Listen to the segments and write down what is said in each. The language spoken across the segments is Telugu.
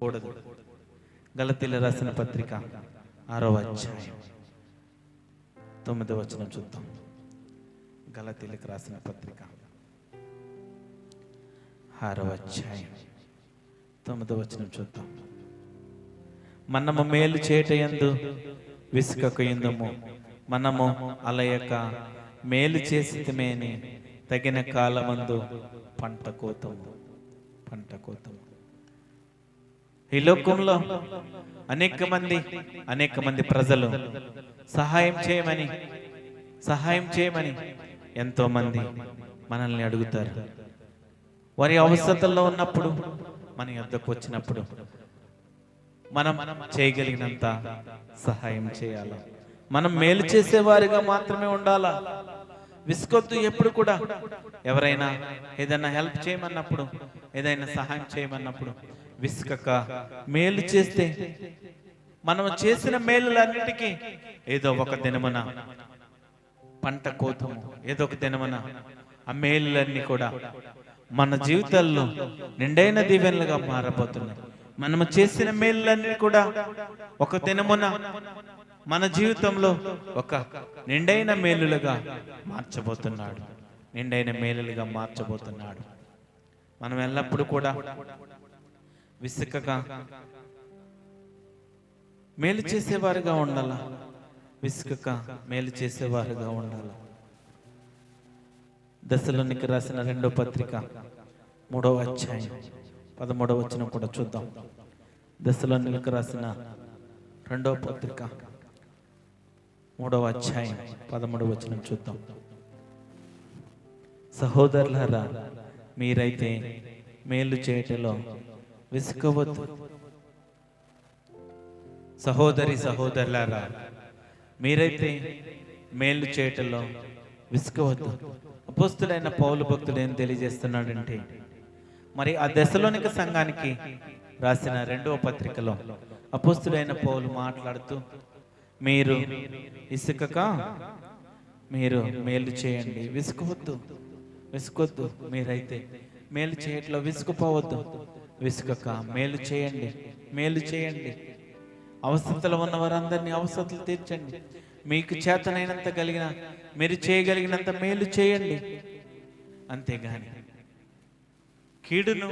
కూడదు. గలతీల రాసిన పత్రిక ఆరో అధ్యాయం. తొమ్మిదో వచనం చూద్దాం. గలతీలకు రాసిన పత్రిక ఆరో అధ్యాయం. తొమ్మిదో వచనం చూద్దాం. మనము మేలు చేయటయందు విసుకకు ఎందుము మనము అలయక మేలు చేసితమేని తగిన కాలమందు పంట కోతము. పంట కోతము. ఈ లోకంలో అనేక మంది అనేక మంది ప్రజలు సహాయం చేయమని సహాయం చేయమని ఎంతో మంది మనల్ని అడుగుతారు. వారి అవసరతల్లో ఉన్నప్పుడు మన యొద్దకు వచ్చినప్పుడు మనం చేయగలిగినంత సహాయం చేయాలి? మనం మేలు చేసేవారిగా మాత్రమే ఉండాలా? విసుకొద్దు ఎప్పుడు కూడా? ఎవరైనా ఏదైనా హెల్ప్ చేయమన్నప్పుడు ఏదైనా సహాయం చేయమన్నప్పుడు విసుకక మేలు చేస్తే మనం చేసిన మేలులన్నిటికీ ఏదో ఒక దినమున పంట కోతము ఏదో ఒక దినమున ఆ మేలులన్నీ కూడా మన జీవితాల్లో నిండైన దీవెనలుగా మారబోతున్నాయి. మనము చేసిన మేలులన్నీ కూడా ఒక దినమున మన జీవితంలో ఒక నిండైన మేలులుగా మార్చబోతున్నాడు. నిండైన మేలులుగా మార్చబోతున్నాడు. మనం ఎల్లప్పుడూ కూడా విసుకగా. మేలు చేసేవారుగా ఉండాల? విసుకక మేలు చేసేవారుగా ఉండాలి? దశలోనికి రాసిన రెండో పత్రిక మూడవ అధ్యాయం పదమూడవ వచనం కూడా చూద్దాం. దశలోనికి రాసిన రెండవ పత్రిక మూడవ అధ్యాయం పదమూడవ వచనం చూద్దాం. సహోదరులారా మీరైతే మేలు చేయటలో విసుకవద్దు సహోదరి సహోదరులారా మీరైతే మేలు చేయటంలో విసుకవద్దు అపోస్తులైన పౌలు భక్తుడు ఏం తెలియజేస్తున్నాడంటే మరి ఆ దశలోనిక సంఘానికి రాసిన రెండవ పత్రికలో అపోస్తులైన పౌలు మాట్లాడుతూ మీరు ఇసుకక? మీరు మేలు చేయండి. విసుకవద్దు విసుకొద్దు మీరైతే మేలు చేయట్లో విసుకుపోవద్దు విసుకక మేలు చేయండి మేలు చేయండి. అవసరతలు ఉన్న వారందరినీ అవసరతలు తీర్చండి. మీకు చేతనైనంత కలిగిన మీరు చేయగలిగినంత మేలు చేయండి. అంతేగాని కీడును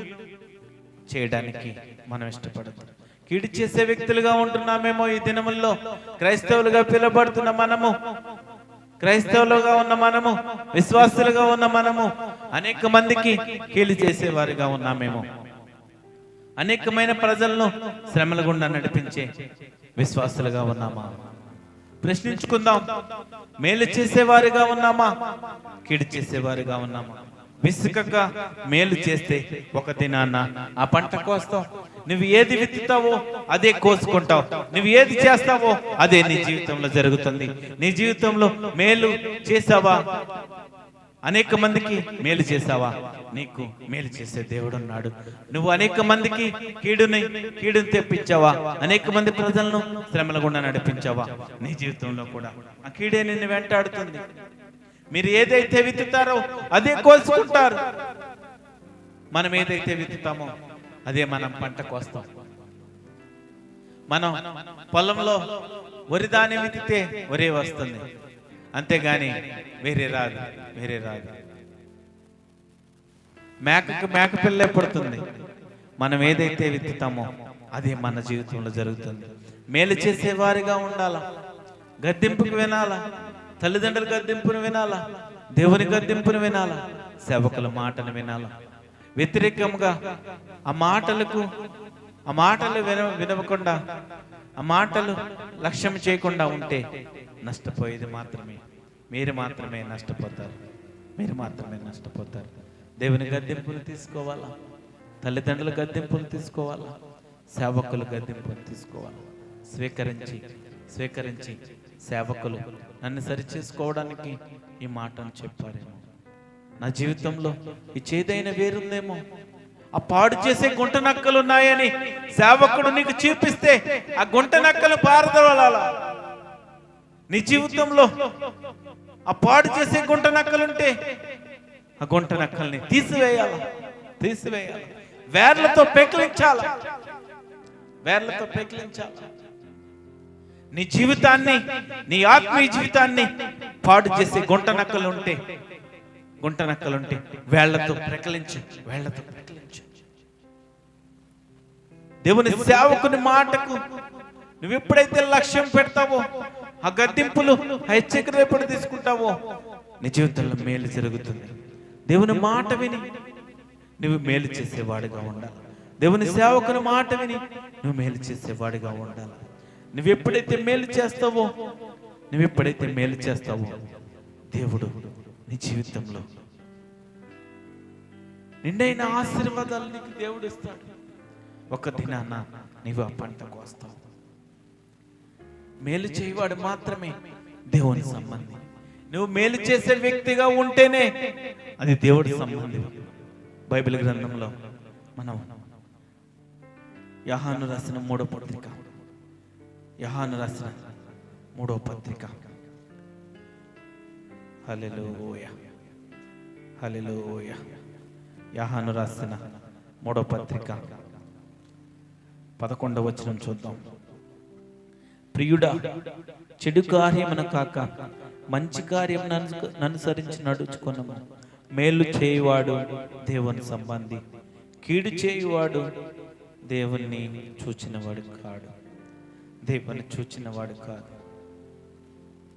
చేయడానికి మనం ఇష్టపడదు. కీడు చేసే వ్యక్తులుగా ఉంటున్నామేమో ఈ దినముల్లో. క్రైస్తవులుగా పిలువబడుతున్న మనము క్రైస్తవులుగా ఉన్న మనము విశ్వాసులుగా ఉన్న మనము అనేక మందికి కీలు చేసేవారుగా ఉన్నామేమో. అనేకమైన ప్రజలను శ్రమల గుండా నడిపించే విశ్వాసులుగా ఉన్నామా? ప్రశ్నించుకుందాం. మేలు చేసేవారుగా ఉన్నామా? కీడు చేసేవారుగా ఉన్నామా? విసుకగా మేలు చేస్తే ఒక దినాన్న ఆ పంట కోస్తావు. నువ్వు ఏది విత్తుతావో అదే కోసుకుంటావు. నువ్వు ఏది చేస్తావో అదే నీ జీవితంలో జరుగుతుంది. నీ జీవితంలో మేలు చేసావా? అనేక మందికి మేలు చేసావా నీకు మేలు చేసే దేవుడు ఉన్నాడు నువ్వు అనేక మందికి కీడుని కీడుని తెప్పించావా? అనేక మంది ప్రజలను శ్రమల గుండా నడిపించావా? నీ జీవితంలో కూడా. ఆ కీడే నిన్ను వెంటాడుతుంది. మీరు ఏదైతే విత్తుతారో అదే కోసుకుంటారు మనం ఏదైతే విత్తుతామో అదే మనం పంట కోస్తాం. మనం పొలంలో వరి ధాన్యం విత్తితే వరే వస్తుంది. అంతేగాని వేరే రాదు వేరే రాదు. మేకకు మేక పిల్లే పడుతుంది. మనం ఏదైతే విత్తుతామో అదే మన జీవితంలో జరుగుతుంది. మేలు చేసేవారిగా ఉండాలా? గద్దెంపుకు వినాలా? తల్లిదండ్రుల గద్దెంపును వినాలా? దేవుని గద్దెంపును వినాలా? సేవకుల మాటను వినాలా? వ్యతిరేకంగా ఆ మాటలకు ఆ మాటలు విన వినవకుండా ఆ మాటలు లక్ష్యం చేయకుండా ఉంటే నష్టపోయేది మాత్రమే. మీరు మాత్రమే నష్టపోతారు. మీరు మాత్రమే నష్టపోతారు. దేవుని గద్దెంపులు తీసుకోవాలా? తల్లిదండ్రుల గద్దెంపులు తీసుకోవాలా? సేవకుల గద్దెంపులు తీసుకోవాలా? స్వీకరించి స్వీకరించి సేవకులు నన్ను సరి చేసుకోవడానికి ఈ మాటను చెప్పారేమో. నా జీవితంలో ఈ చేదైన వేరుందేమో. ఆ పాడు చేసే గుంట నక్కలు ఉన్నాయని సేవకుడు నీకు చూపిస్తే ఆ గుంట నక్కలు పారదోలాల? నీ జీవితంలో ఆ పాడు చేసే గుంట నక్కలుంటే ఆ గుంట నక్కల్ని తీసివేయాల? తీసివేయాలి? వేర్లతో పెకిలించాల? వేర్లతో పెకిలించాలా? నీ జీవితాన్ని నీ ఆత్మీయ జీవితాన్ని పాడు చేసే గుంట నక్కలు ఉంటే గుంట నక్కలుంటే వేళ్ళతో ప్రకలించు వేళ్ళతో ప్రకలించు. దేవుని సేవకుని మాటకు నువ్వు ఎప్పుడైతే లక్ష్యం పెడతావో ఆ గద్దింపులు హెచ్చరికలు ఎప్పుడు తీసుకుంటావో? నీ జీవితంలో మేలు జరుగుతుంది. దేవుని మాట విని నువ్వు మేలు చేసేవాడిగా ఉండాలి. దేవుని సేవకుని మాట విని నువ్వు మేలు చేసేవాడిగా ఉండాలి. నువ్వు ఎప్పుడైతే మేలు చేస్తావో నువ్వు ఎప్పుడైతే మేలు చేస్తావో దేవుడు నీ జీవితంలో నిండైన ఆశీర్వాదాలు నీకు దేవుడు ఇస్తాడు. ఒక దినాన నీవు ఆ పంట కోస్తావు మేలు చేయవాడు మాత్రమే దేవుని సంబంధి. నువ్వు మేలు చేసే వ్యక్తిగా ఉంటేనే అది దేవుడి సంబంధి. బైబిల్ గ్రంథంలో మనం యహాను రాసిన మూడో పత్రిక. యహాను రాసిన మూడో పత్రిక. హల్లెలూయ. హల్లెలూయ. యహాను రాసిన మూడో పత్రిక. పదకొండవ వచనం చూద్దాం. ప్రియుడా చెడు కార్యమున కాక మంచి కార్యం అనుసరించి నడుచుకున్నాము మేలు చేయువాడు దేవుని సంబంధి కీడు చేయువాడు దేవుణ్ణి చూచినవాడు కాడు. దేవుని చూచినవాడు కాదు.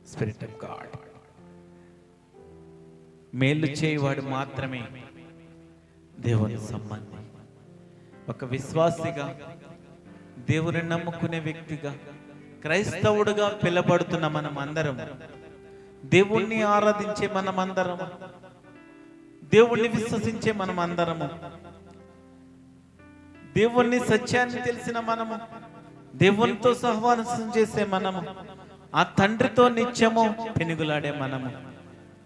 స్పిరిట్ ఆఫ్ గాడ్ మేలు చేయువాడు మాత్రమే దేవుని సంబంధి. ఒక విశ్వాసిగా దేవుని నమ్ముకునే వ్యక్తిగా క్రైస్తవుడుగా పిలబడుతున్న మనం అందరం దేవుణ్ణి ఆరాధించే మనం అందరము దేవుణ్ణి విశ్వసించే మనం అందరము దేవుణ్ణి సత్యాన్ని తెలిసిన మనము దేవునితో సహవాసం చేసే మనము ఆ తండ్రితో నిత్యము పెనుగులాడే మనము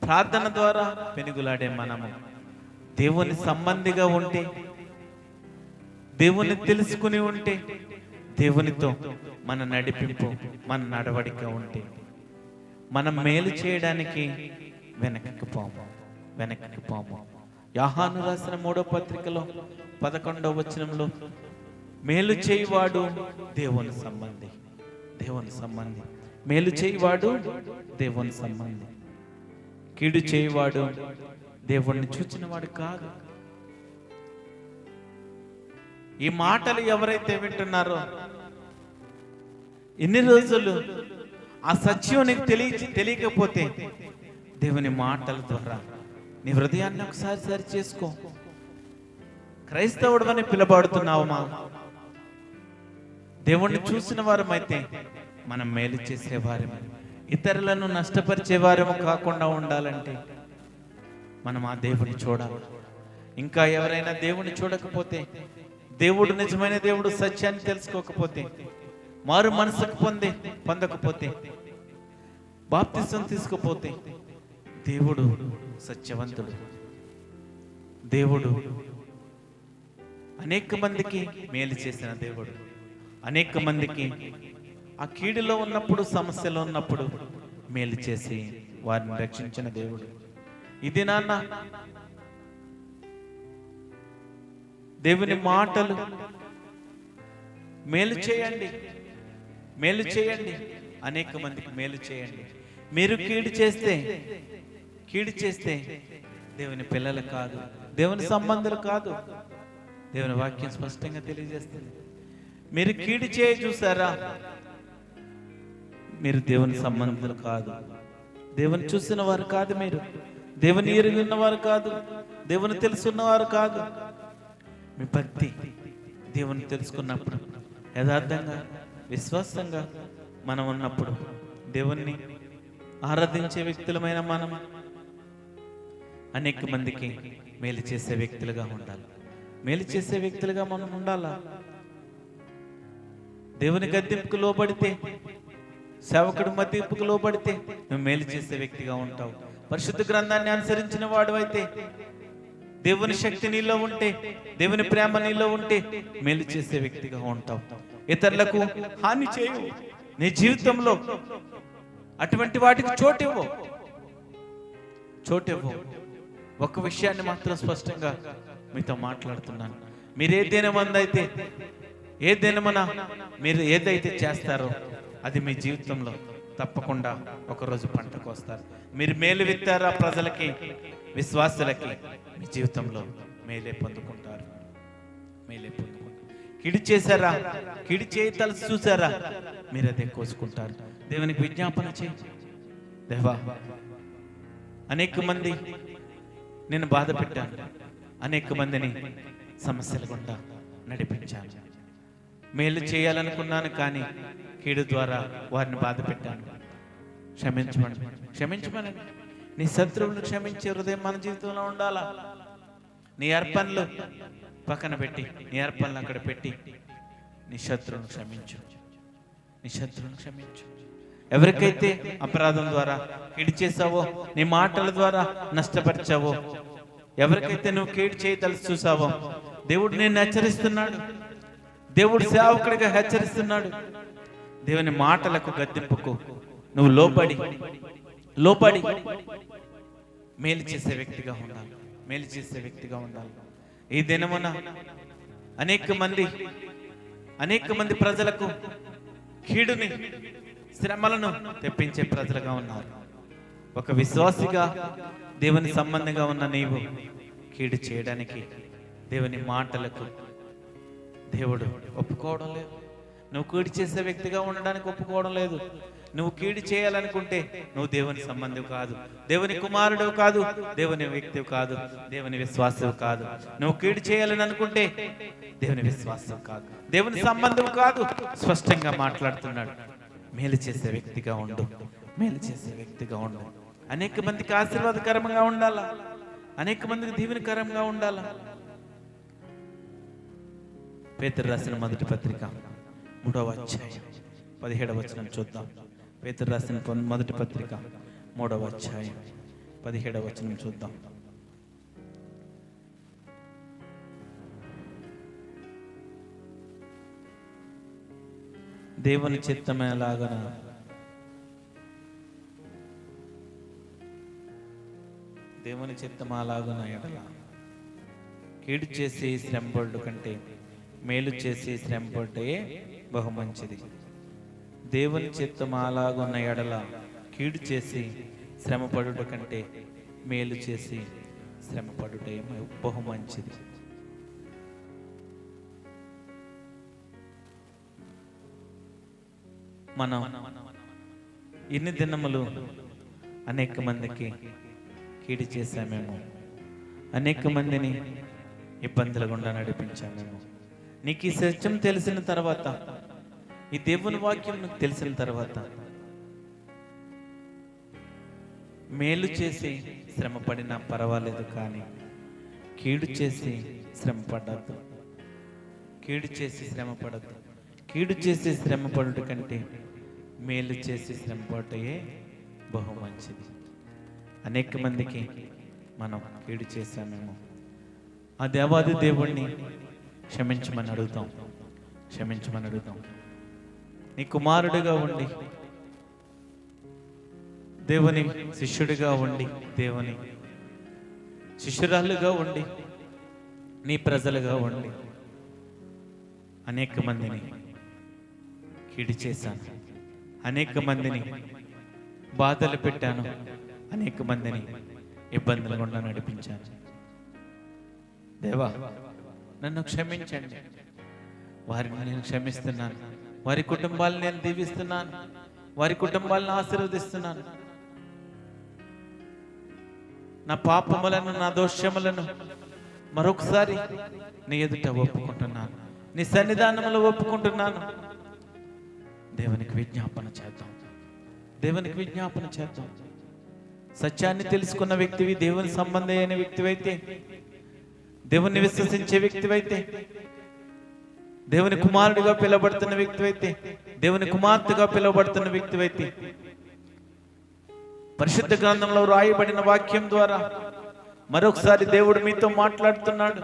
ప్రార్థన ద్వారా పెనుగులాడే మనము. దేవుని సంబంధిగా ఉంటే దేవుని తెలుసుకుని ఉంటే దేవునితో మన నడిపింపు మన నడవడిక ఉంటే మనం మేలు చేయడానికి వెనక్కి పోము వెనక్కి పోము. యాహాను రాసిన మూడో పత్రికలో పదకొండవ వచనంలో మేలు చేయివాడు దేవుని సంబంధి దేవుని సంబంధి. మేలు చేయివాడు దేవుని సంబంధి. కీడు చేయివాడు దేవుణ్ణి చూచినవాడు కాదు. ఈ మాటలు ఎవరైతే వింటున్నారో ఎన్ని రోజులు ఆ సత్యం నీకు తెలియ తెలియకపోతే దేవుని మాటల ద్వారా నీ హృదయాన్ని ఒకసారి సరి చేసుకో. క్రైస్తవుడు అని పిలబడుతున్నావమ్మా దేవుణ్ణి చూసిన వారమైతే మనం మేలు చేసేవారమే. ఇతరులను నష్టపరిచేవారము కాకుండా ఉండాలంటే మనం ఆ దేవుని చూడాలి. ఇంకా ఎవరైనా దేవుని చూడకపోతే దేవుడు నిజమైన దేవుడు సత్యాన్ని తెలుసుకోకపోతే మారు మనసుకు పొంది పొందకపోతే బాప్తిసం తీసుకుపోతే దేవుడు సత్యవంతుడు. దేవుడు అనేక మందికి మేలు చేసిన దేవుడు. అనేక మందికి ఆ కీడులో ఉన్నప్పుడు సమస్యలో ఉన్నప్పుడు మేలు చేసి వారిని రక్షించిన దేవుడు. ఇది నాన్న దేవుని మాటలు మేలు చేయండి. మేలు చేయండి. అనేక మందికి మేలు చేయండి. మీరు కీడు చేస్తే కీడు చేస్తే దేవుని పిల్లలు కాదు దేవుని సంబంధులు కాదు. దేవుని వాక్యం స్పష్టంగా తెలియజేస్తుంది. మీరు కీడు చేయ చూసారా? మీరు దేవుని సంబంధులు కాదు. దేవుని చూసిన వారు కాదు మీరు. దేవుని ఎరిగి ఉన్నవారు కాదు. దేవుని తెలుసున్నవారు కాదు. మీ భక్తి దేవుని తెలుసుకున్నప్పుడు యథార్థంగా విశ్వాసంగా మనం ఉన్నప్పుడు దేవుణ్ణి ఆరాధించే వ్యక్తులమైన మనం అనేక మందికి మేలు చేసే వ్యక్తులుగా ఉండాలి. మేలు చేసే వ్యక్తులుగా మనం ఉండాలా? దేవుని గద్దెంపుకు లోబడితే సేవకుడు మద్దెంపుకు లోబడితే నువ్వు మేలు చేసే వ్యక్తిగా ఉంటావు. పరిశుద్ధ గ్రంథాన్ని అనుసరించిన వాడు అయితే దేవుని శక్తి నీలో ఉంటే దేవుని ప్రేమ నీలో ఉంటే మేలు చేసే వ్యక్తిగా ఉంటావు. ఇతరులకు హాని చేయు. నీ జీవితంలో అటువంటి వాటికి చోటివ్వు. చోటివ్వు. ఒక విషయాన్ని మాత్రం స్పష్టంగా మీతో మాట్లాడుతున్నాను. మీరు ఏ దినమందైతే ఏ దినమన మీరు ఏదైతే చేస్తారో అది మీ జీవితంలో తప్పకుండా ఒకరోజు పంటకు వస్తారు. మీరు మేలు విత్తారా ప్రజలకి విశ్వాసులకి? మీ జీవితంలో మేలే పొందుకుంటారు. మేలే పొందుకుంటారు. కిడి చేశారా? కిడి చేయి తలసి చూసారా మీరు అదే కోసుకుంటారు. దేవునికి విజ్ఞాపన చేయి. దేవా అనేక మంది నేను బాధ పెట్టాను. అనేక మందిని సమస్యల గుండా నడిపించాను. మేలు చేయాలనుకున్నాను కానీ కీడు ద్వారా వారిని బాధ పెట్టాను. క్షమించమని. క్షమించమని. నీ శత్రువులను క్షమించే హృదయం మన జీవితంలో ఉండాలా? నీ అర్పణలు పక్కన పెట్టి నీ అర్పణలు అక్కడ పెట్టి నీ శత్రువును క్షమించు. నీ శత్రువును క్షమించు. ఎవరికైతే అపరాధం ద్వారా కీడు చేసావో నీ మాటల ద్వారా నష్టపరిచావో ఎవరికైతే నువ్వు కీడు చేయదలిసి చూసావో దేవుడు నేను హెచ్చరిస్తున్నాడు. దేవుడు సేవకుడిగా హెచ్చరిస్తున్నాడు. దేవుని మాటలకు గద్దెంపుకు నువ్వు లోపడి లోపడి మేలు చేసే వ్యక్తిగా ఉండాలి. మేలు చేసే వ్యక్తిగా ఉండాలి. ఈ దినమున అనేక మంది అనేక మంది ప్రజలకు కీడుని శ్రమలను తెప్పించే ప్రజలుగా ఉన్నారు. ఒక విశ్వాసిగా దేవుని సంబంధంగా ఉన్న నీవు కీడు చేయడానికి దేవుని మాటలకు దేవుడు ఒప్పుకోవడం లేదు. నువ్వు కీడు చేసే వ్యక్తిగా ఉండడానికి ఒప్పుకోవడం లేదు. నువ్వు కీడు చేయాలనుకుంటే నువ్వు దేవుని సంబంధం కాదు. దేవుని కుమారుడు కాదు. దేవుని వ్యక్తి కాదు. దేవుని విశ్వాసం కాదు. నువ్వు కీడు చేయాలని అనుకుంటే దేవుని విశ్వాసం కాదు. దేవుని సంబంధం కాదు. స్పష్టంగా మాట్లాడుతున్నాడు. మేలు చేసే వ్యక్తిగా ఉండు. మేలు చేసే వ్యక్తిగా ఉండు. అనేక మందికి ఆశీర్వాదకరంగా ఉండాలా? అనేక మందికి దీవెనకరంగా ఉండాలా? పేతురు రాసిన మొదటి పత్రిక మూడవ అధ్యాయం పదిహేడవ వచనం చూద్దాం. పేతురు రాసిన మొదటి పత్రిక మూడవ అధ్యాయం పదిహేడవ వచనం చూద్దాం. దేవుని చిత్తమేలాగన దేవుని చిత్తమాలాగన ఎడల కీడు చేసి శ్రమపడు కంటే మేలు చేసి శ్రమపడే బహు దేవుని చిత్తం అలాగున్న ఎడల కీడు చేసి శ్రమపడుట కంటే మేలు చేసి శ్రమపడుటే బహు మంచిది. మనం ఇన్ని దినములు అనేక మందికి కీడు చేశామేమో అనేక మందిని ఇబ్బందుల గుండా నడిపించామేమో నీకు ఈ సత్యం తెలిసిన తర్వాత ఈ దేవుని వాక్యం నాకు తెలిసిన తర్వాత మేలు చేసి శ్రమ పడినా పర్వాలేదు కానీ కీడు చేసి శ్రమ పడద్దు కీడు చేసి శ్రమ పడద్దు కీడు చేసి శ్రమ పడుట కంటే మేలు చేసి శ్రమ పడటయే బహు మంచిది. అనేక మందికి మనం కీడు చేశామేమో. ఆ దేవాది దేవుణ్ణి క్షమించమని అడుగుతాం. క్షమించమని అడుగుతాం. నీ కుమారుడిగా ఉండి. దేవుని శిష్యుడిగా ఉండి దేవుని శిష్యురాలుగా ఉండి నీ ప్రజలుగా ఉండి అనేక మందిని కీడి చేశాను. అనేక మందిని బాధలు పెట్టాను. అనేక మందిని ఇబ్బందులు గుండా నడిపించాను. దేవా నన్ను క్షమించండి. వారిని నేను క్షమిస్తున్నాను. వారి కుటుంబాలు నేను దీవిస్తున్నాను. వారి కుటుంబాలను ఆశీర్వదిస్తున్నాను. నా పాపములను నా దోషములను మరొకసారి నీ ఎదుట ఒప్పుకుంటున్నాను. నీ సన్నిధానంలో ఒప్పుకుంటున్నాను. దేవునికి విజ్ఞాపన చేద్దాం. దేవునికి విజ్ఞాపన చేద్దాం. సత్యాన్ని తెలుసుకున్న వ్యక్తివి దేవుని సంబంధి అయిన వ్యక్తివైతే దేవుణ్ణి విశ్వసించే వ్యక్తివైతే దేవుని కుమారుడిగా పిలువబడుతున్న అయితే దేవుని కుమార్తెగా పిలువబడుతున్న అయితే పరిశుద్ధ గ్రంథంలో రాయబడిన వాక్యం ద్వారా మరొకసారి దేవుడు మీతో మాట్లాడుతున్నాడు.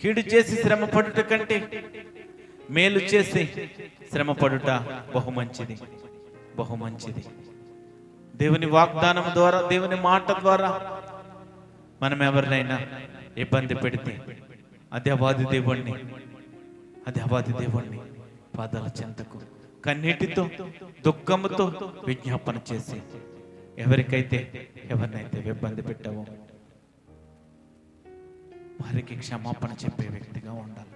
కీడు చేసి శ్రమ పడుట కంటే మేలు చేసి శ్రమ పడుట బహు మంచిది. బహు మంచిది. దేవుని వాగ్దానం ద్వారా దేవుని మాట ద్వారా మనం ఎవరినైనా ఇబ్బంది పెడితే అదేవాది దేవుణ్ణి. అది అవాది దేవుణ్ణి. పాదాల చెంతకు కన్నీటితో దుఃఖంతో విజ్ఞాపన చేసి ఎవరికైతే ఎవరినైతే ఇబ్బంది పెట్టావో వారికి క్షమాపణ చెప్పే వ్యక్తిగా ఉండాలి.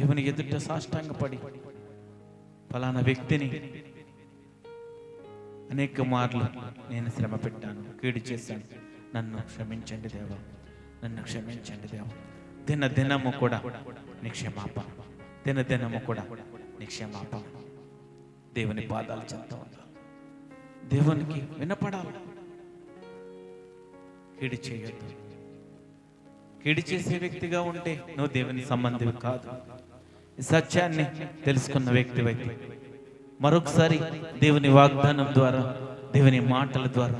దేవుని ఎదుట సాష్టాంగపడి ఫలానా వ్యక్తిని అనేక మార్లు నేను శ్రమ పెట్టాను కీడు చేశాను. నన్ను క్షమించండి దేవా నన్ను క్షమించండి దేవా. దిన దినము కూడా నిక్షేమాప దిన దినము కూడా నిక్షేమాప దేవుని పాదాలు చెంత దేవునికి వినపడాలి కీడి చేయొద్దు కీడి చేసే వ్యక్తిగా ఉంటే నువ్వు దేవుని సంబంధివి కాదు ఈ సత్యాన్ని తెలుసుకున్న వ్యక్తి వ్యక్తి మరొకసారి దేవుని వాగ్దానం ద్వారా దేవుని మాటల ద్వారా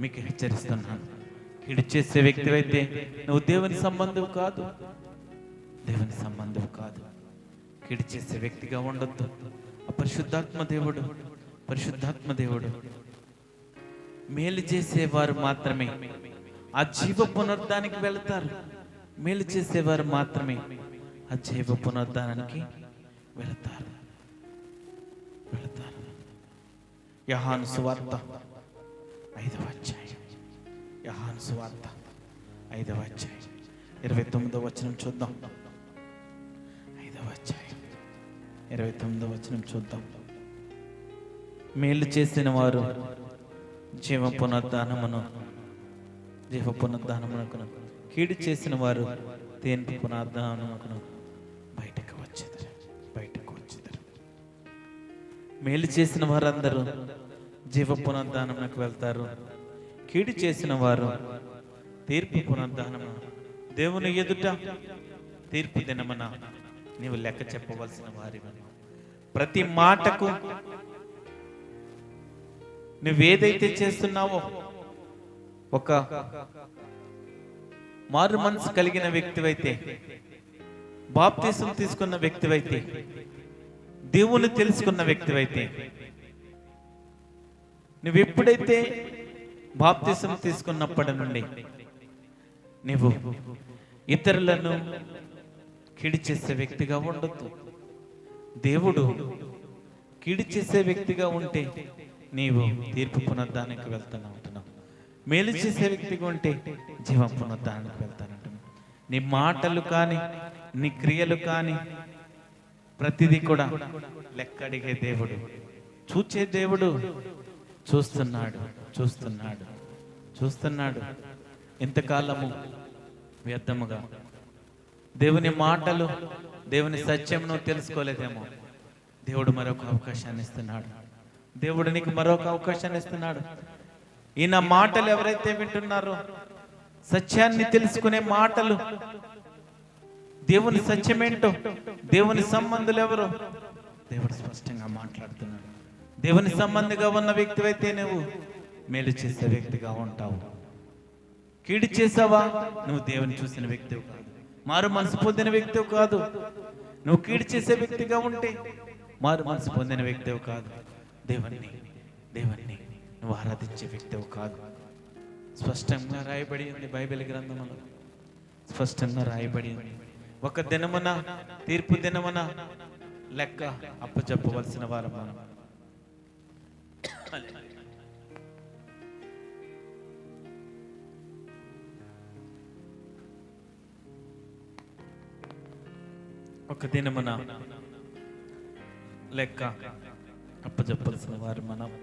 మీకు హెచ్చరిస్తున్నాను కీడు చేసే వ్యక్తివైతే నువ్వు దేవుని సంబంధం కాదు. దేవుని సంబంధం కాదు. కీడు చేసే వ్యక్తిగా ఉండొద్దు. ఆ పరిశుద్ధాత్మ దేవుడు పరిశుద్ధాత్మ దేవుడు. మేలు చేసేవారు మాత్రమే. ఆ జీవ పునరుద్ధానికి వెళతారు. మేలు చేసేవారు మాత్రమే ఆ జీవ పునరుద్ధానానికి వెళతారు. వెళతారు. యహాను సువార్త ఐదవ అధ్యాయం. యహాను సువార్త ఐదవ అధ్యాయం. ఇరవై తొమ్మిదవ వచనం చూద్దాం. ఐదవ అధ్యాయం. ఇరవై తొమ్మిదవ వచనం చూద్దాం. మేలు చేసిన వారు జీవ పునరుద్ధానమును జీవ పునరుద్ధానమునకును కీడు చేసిన వారు దేని పునరుద్ధానమునకును బయటకు వచ్చేది బయటకు వచ్చేది మేలు చేసిన వారందరూ జీవ పునరుద్ధానమునకు వెళ్తారు. కీడు చేసిన వారు తీర్పు పునరుద్ధానము? దేవుని ఎదుట తీర్పు దినమన? నీవు లెక్క చెప్పవలసిన వారి ప్రతి మాటకు నువ్వేదైతే చేస్తున్నావో ఒక మారు మనసు కలిగిన వ్యక్తివైతే బాప్తీసం తీసుకున్న వ్యక్తివైతే దేవుని తెలుసుకున్న వ్యక్తివైతే నువ్వు ఎప్పుడైతే బాప్తిసం తీసుకున్నప్పటి నుండి నువ్వు ఇతరులను కిడి చేసే వ్యక్తిగా ఉండొద్దు. దేవుడు కిడి చేసే వ్యక్తిగా ఉంటే నీవు తీర్పు పునరుద్ధానికి వెళ్తాను అంటున్నావు. మేలు చేసే వ్యక్తిగా ఉంటే జీవం పునరుద్ధానికి వెళ్తాను నీ మాటలు కానీ నీ క్రియలు కానీ ప్రతిదీ కూడా లెక్కడిగే దేవుడు. చూచే దేవుడు చూస్తున్నాడు. చూస్తున్నాడు. చూస్తున్నాడు. ఎంతకాలము వ్యర్థముగా. దేవుని మాటలు దేవుని సత్యమును తెలుసుకోలేదేమో. దేవుడు మరొక అవకాశాన్ని ఇస్తున్నాడు. దేవుడు నీకు మరొక అవకాశాన్ని ఇస్తున్నాడు. ఈయన మాటలు ఎవరైతే వింటున్నారో సత్యాన్ని తెలుసుకునే మాటలు దేవుని సత్యమేంటో దేవుని సంబంధులు ఎవరు దేవుడు స్పష్టంగా మాట్లాడుతున్నాడు. దేవుని సంబంధిగా ఉన్న వ్యక్తివైతే నువ్వు మేలు చేసే వ్యక్తిగా ఉంటావు. కీడు చేసావా? నువ్వు దేవుని చూసిన వ్యక్తివి కాదు. మారు మనసు పొందిన వ్యక్తివి కాదు. నువ్వు కీడు చేసే వ్యక్తిగా ఉంటే మారు మనసు పొందిన వ్యక్తివి కాదు. దేవుణ్ణి దేవుణ్ణి నువ్వు ఆరాధించే వ్యక్తివి కాదు. స్పష్టంగా రాయబడి ఉంది బైబిల్ గ్రంథంలో. స్పష్టంగా రాయబడి ఉంది. ఒక దినమున తీర్పు దినమున లెక్క అప్పచెప్పవలసిన వారు మనం ఒక దినమున లెక్క అప్పచెప్పవలసిన వారు మనం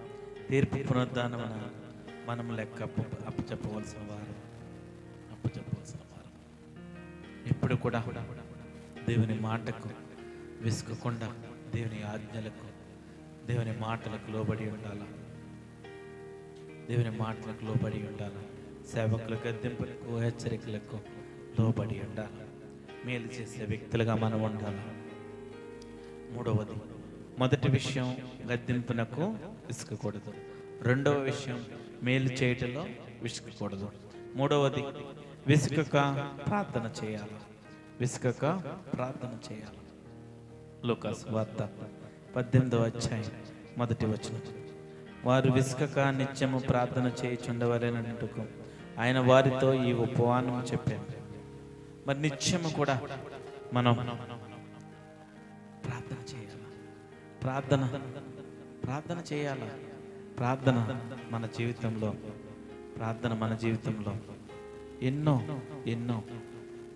తీర్పు పునరుద్ధానమున మనం లెక్క అప్ప అప్పచెప్పవలసిన వారు అప్పచెప్పవలసిన వారు. ఎప్పుడు కూడా దేవుని మాటకు విసుకకుండా దేవుని ఆజ్ఞలకు దేవుని మాటలకు లోబడి ఉండాలి? దేవుని మాటలకు లోబడి ఉండాలి? సేవకుల గద్దెంపులకు హెచ్చరికలకు లోబడి ఉండాలి? మేలు చేసే వ్యక్తులుగా మనం ఉండాలి. మూడవది మొదటి విషయం గద్దెంపునకు విసుకకూడదు రెండవ విషయం మేలు చేయటంలో విసుకకూడదు. మూడవది విసుకక ప్రార్థన చేయాలి. విసుకక ప్రార్థన చేయాలి. లోకాస్ వార్త పద్దెనిమిదవ అధ్యాయం మొదటి వచనం. వారు విసుకక నిత్యము ప్రార్థన చేయుచుండవలెనందుకు ఆయన వారితో ఈ ఉపవానం చెప్పారు మరి నిత్యము కూడా మనం ప్రార్థన చేయాలి? ప్రార్థన చేయాలా? ప్రార్థన మన జీవితంలో ప్రార్థన మన జీవితంలో ఎన్నో ఎన్నో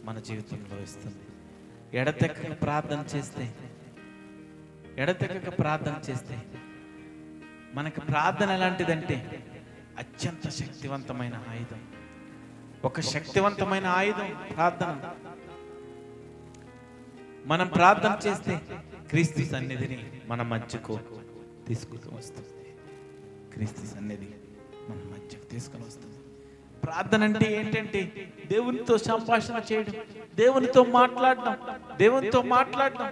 మన జీవితంలో ఇస్తుంది. ఎడతెక్కక ప్రార్థన చేస్తే ఎడతెక్కక ప్రార్థన చేస్తే మనకి ప్రార్థన ఎలాంటిదంటే అత్యంత శక్తివంతమైన ఆయుధం. ఒక శక్తివంతమైన ఆయుధం ప్రార్థన. మనం ప్రార్థన చేస్తే క్రీస్తు సన్నిధిని మన మధ్యకు తీసుకుని వస్తుంది. క్రీస్తు సన్నిధి మన మధ్యకు తీసుకుని వస్తుంది. ప్రార్థన అంటే ఏంటంటే దేవునితో సంభాషణ చేయడం దేవునితో మాట్లాడడం దేవునితో మాట్లాడడం.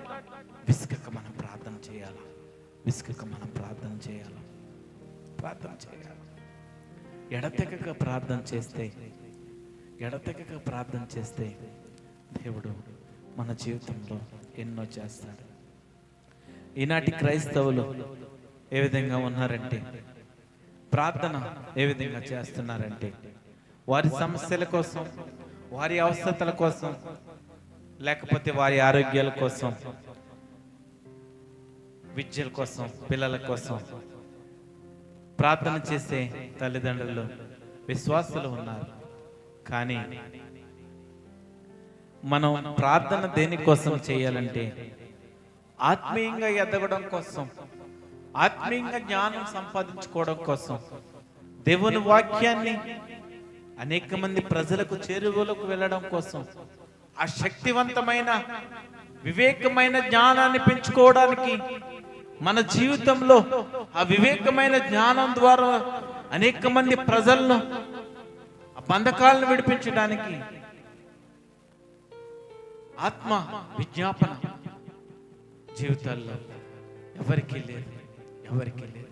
విసుకక మనం ప్రార్థన చేయాలి? విసుకక మనం ప్రార్థన చేయాలి? ప్రార్థన చేయాలి? ఎడతెగక ప్రార్థన చేస్తే ఎడతెగక ప్రార్థన చేస్తే దేవుడు మన జీవితంలో ఎన్నో చేస్తాడు. ఈనాటి క్రైస్తవులు ఏ విధంగా ఉన్నారంటే ప్రార్థన ఏ విధంగా చేస్తున్నారంటే వారి సమస్యల కోసం వారి అవసరతల కోసం లేకపోతే వారి ఆరోగ్యాల కోసం విద్యల కోసం పిల్లల కోసం ప్రార్థన చేసే తల్లిదండ్రులు విశ్వాసులు ఉన్నారు. కానీ మనం ప్రార్థన దేనికోసం చేయాలంటే ఆత్మీయంగా ఎదగడం కోసం ఆత్మీయంగా జ్ఞానం సంపాదించుకోవడం కోసం దేవుని వాక్యాన్ని అనేక మంది ప్రజలకు చేరువలకు వెళ్ళడం కోసం ఆ శక్తివంతమైన వివేకమైన జ్ఞానాన్ని పెంచుకోవడానికి మన జీవితంలో ఆ వివేకమైన జ్ఞానం ద్వారా అనేక మంది ప్రజలను బంధకాలను విడిపించడానికి. ఆత్మ విజ్ఞాపన జీవితాల్లో ఎవరికి లేదు ఎవరికి లేదు.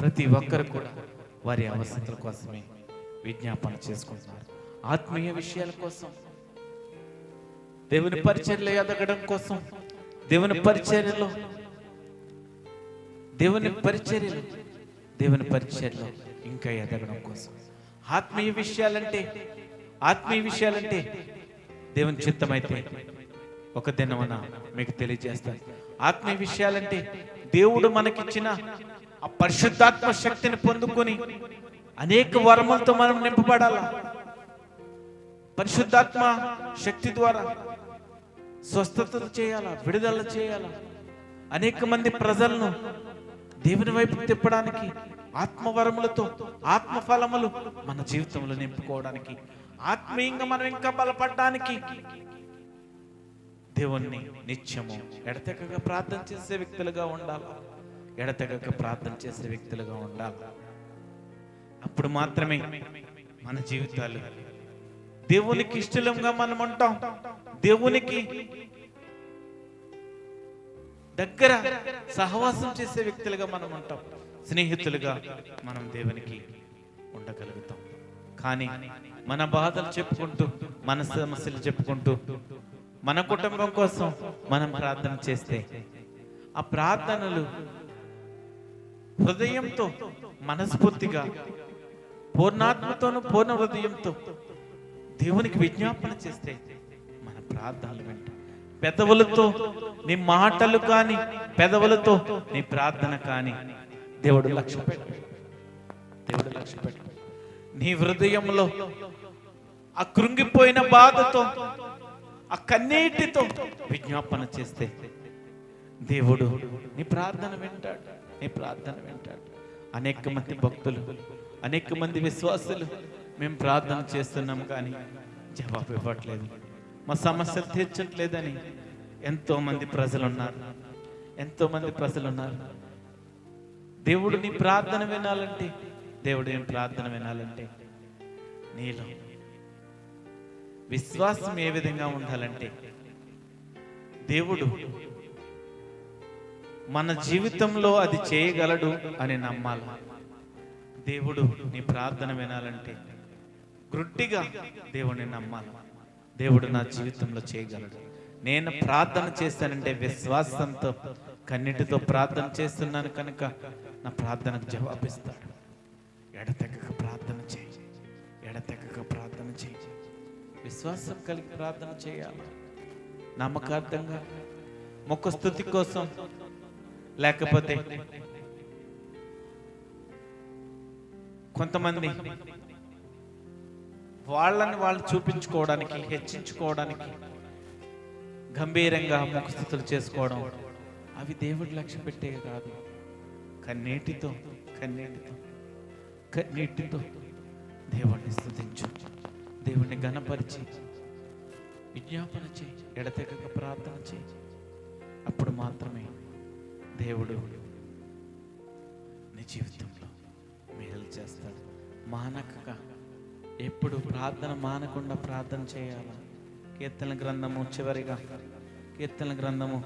ప్రతి ఒక్కరు కూడా వారి అవసరాల కోసమే విజ్ఞాపన చేసుకుంటున్నారు. ఆత్మీయ విషయాల కోసం దేవుని పరిచర్యలో ఎదగడం కోసం దేవుని పరిచర్యలో దేవుని పరిచర్యలు దేవుని పరిచర్యలో ఇంకా ఎదగడం కోసం. ఆత్మీయ విషయాలంటే ఆత్మీయ విషయాలంటే దేవుని చిత్తమైతే ఒక దినమన మీకు తెలియజేస్తాను. ఆత్మీయ విషయాలంటే దేవుడు మనకిచ్చిన ఆ పరిశుద్ధాత్మ శక్తిని పొందుకొని అనేక వరములతో మనం నింపబడాలా? పరిశుద్ధాత్మ శక్తి ద్వారా స్వస్థతలు చేయాలా? విడుదల చేయాలా? అనేక మంది ప్రజలను దేవుని వైపు తిప్పడానికి ఆత్మవరములతో ఆత్మఫలములు మన జీవితంలో నింపుకోవడానికి ఆత్మీయంగా మనం ఇంకా బలపడడానికి దేవుణ్ణి నిత్యము ఎడతెగక ప్రార్థన చేసే వ్యక్తులుగా ఉండాలి? ఎడతెగక ప్రార్థన చేసే వ్యక్తులుగా ఉండాలి? అప్పుడు మాత్రమే మన జీవితాలు దేవునికి ఇష్టలంగా మనం ఉంటాం. దేవునికి దగ్గర సహవాసం చేసే వ్యక్తులుగా మనం ఉంటాం. స్నేహితులుగా మనం దేవునికి ఉండగలుగుతాం. కానీ మన బాధలు చెప్పుకుంటూ మన సమస్యలు చెప్పుకుంటూ మన కుటుంబం కోసం మనం ప్రార్థన చేస్తే ఆ ప్రార్థనలు హృదయంతో మనస్ఫూర్తిగా పూర్ణాత్మతోను పూర్ణ హృదయంతో దేవునికి విజ్ఞాపన చేస్తే మన ప్రార్థనలు వెంట. పెదవులతో నీ మాటలు కానీ పెదవులతో నీ ప్రార్థన కానీ దేవుడు లక్ష్య దేవుడు లక్ష్య పెట్టు. నీ హృదయంలో ఆ కృంగిపోయిన బాధతో ఆ కన్నీటితో విజ్ఞాపన చేస్తే దేవుడు నీ ప్రార్థన వింటాడు నీ ప్రార్థన వింటాడు. అనేక మంది భక్తులు అనేక మంది విశ్వాసులు మేము ప్రార్థన చేస్తున్నాం కానీ జవాబు ఇవ్వట్లేదు. మా సమస్యలు తీర్చట్లేదని ఎంతో మంది ప్రజలు ఉన్నారు ఎంతో మంది ప్రజలు ఉన్నారు దేవుడు నీ ప్రార్థన వినాలంటే దేవుడు ఏం ప్రార్థన వినాలంటే? నీలో విశ్వాసం ఏ విధంగా ఉండాలంటే? దేవుడు మన జీవితంలో అది చేయగలడు అని నమ్మాలి. దేవుడు నీ ప్రార్థన వినాలంటే గ్రుడ్డిగా దేవుడిని నమ్మాలి. దేవుడు నా జీవితంలో చేయగలడు. నేను ప్రార్థన చేస్తానంటే విశ్వాసంతో కన్నిటితో ప్రార్థన చేస్తున్నాను కనుక నా ప్రార్థనకు జవాబిస్తాడు. ఎడతెగక ప్రార్థన చేయి. ఎడతెగక ప్రార్థన చేయి. విశ్వాసం కలిగి ప్రార్థన చేయాలి. నమ్మకార్థంగా మొక్క స్థుతి కోసం లేకపోతే కొంతమంది వాళ్ళని వాళ్ళు చూపించుకోవడానికి హెచ్చించుకోవడానికి గంభీరంగా ముఖస్థుతులు చేసుకోవడం అవి దేవుడి లక్ష్యం పెట్టే కాదు. కన్నీటితో కన్నీటితో కన్నీటితో దేవుణ్ణి స్థుతించు. దేవుణ్ణి గణపరిచి విజ్ఞాపన చేయి ఎడతెగక ప్రార్థన చేయి. అప్పుడు మాత్రమే దేవుడు నీ జీవితంలో మేలు చేస్తాడు. మానకగా ఎప్పుడు ప్రార్థన మానకుండా ప్రార్థన చేయాలా? కీర్తన గ్రంథము చివరిగా కీర్తన గ్రంథము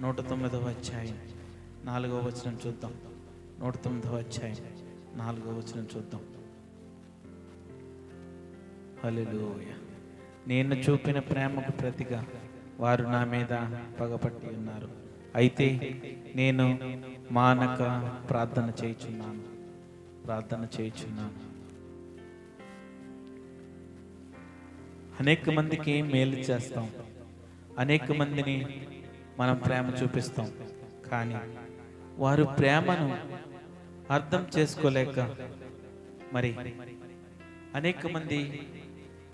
నూట తొమ్మిదవ అధ్యాయం. నాలుగో వచనం చూద్దాం. నూట తొమ్మిదవ అధ్యాయం. నాలుగో వచనం చూద్దాం. హలోయ నేను చూపిన ప్రేమకు ప్రతిగా వారు నా మీద పగపట్టి ఉన్నారు. అయితే నేను మానక ప్రార్థన చేయుచున్నాను. ప్రార్థన చేయుచున్నాను. అనేక మందికి మేలు చేస్తాం. అనేక మందిని మనం ప్రేమ చూపిస్తాం. కానీ వారు ప్రేమను అర్థం చేసుకోలేక మరి అనేక మంది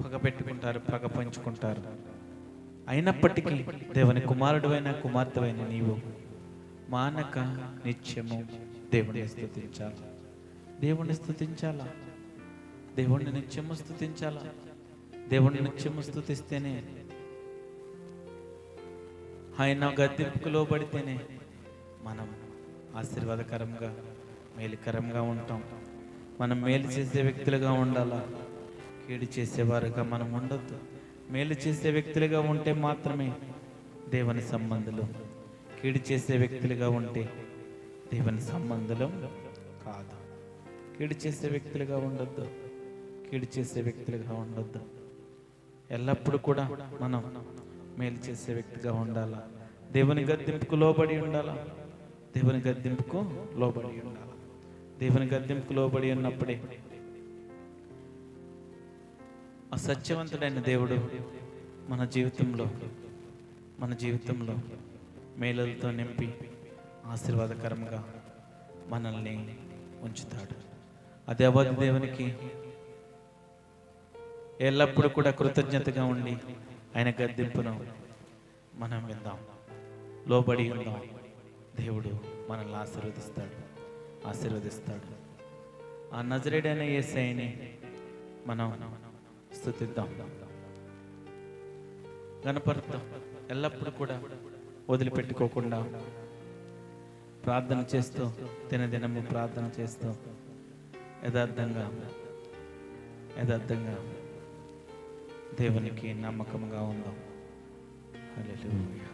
పగ పెట్టుకుంటారు పగ పంచుకుంటారు. అయినప్పటికీ దేవుని కుమారుడు కుమారుడువైన కుమార్తెవైన నీవు మానక నిత్యము దేవుని స్థుతించాలి. దేవుణ్ణి స్థుతించాలా? దేవుణ్ణి నిత్యము స్థుతించాలా? దేవుణ్ణి నిత్యము స్థుతిస్తేనే ఆయన గద్దెంపుకు లోబడితేనే మనం ఆశీర్వాదకరంగా మేలుకరంగా ఉంటాం. మనం మేలు చేసే వ్యక్తులుగా ఉండాలా? కీడు చేసేవారుగా మనం ఉండొద్దు. మేలు చేసే వ్యక్తులుగా ఉంటే మాత్రమే దేవుని సంబంధులు. కీడు చేసే వ్యక్తులుగా ఉంటే దేవుని సంబంధులు కాదు. కీడు చేసే వ్యక్తులుగా ఉండొద్దు. కీడు చేసే వ్యక్తులుగా ఉండొద్దు. ఎల్లప్పుడూ కూడా మనం మేలు చేసే వ్యక్తిగా ఉండాలా? దేవుని గద్దెంపుకు లోబడి ఉండాలా? దేవుని గద్దెంపుకు లోబడి ఉండాలి దేవుని గద్దెంపుకు లోబడి ఉన్నప్పుడే ఆ సత్యవంతుడైన దేవుడు మన జీవితంలో మన జీవితంలో మేలలతో నింపి ఆశీర్వాదకరంగా మనల్ని ఉంచుతాడు. అదే అవధి దేవునికి ఎల్లప్పుడూ కూడా కృతజ్ఞతగా ఉండి ఆయన గద్దెంపును మనం విందాం. లోబడి ఉందాం. దేవుడు మనల్ని ఆశీర్వదిస్తాడు ఆశీర్వదిస్తాడు. ఆ నజరేడైన ఏసైని మనం స్థుతిద్దాం గణపరుద్దాం ఎల్లప్పుడూ కూడా వదిలిపెట్టుకోకుండా ప్రార్థన చేస్తూ దినదినము ప్రార్థన చేస్తూ యథార్థంగా యథార్థంగా దేవునికి నమ్మకంగా ఉందాం. హల్లెలూయా.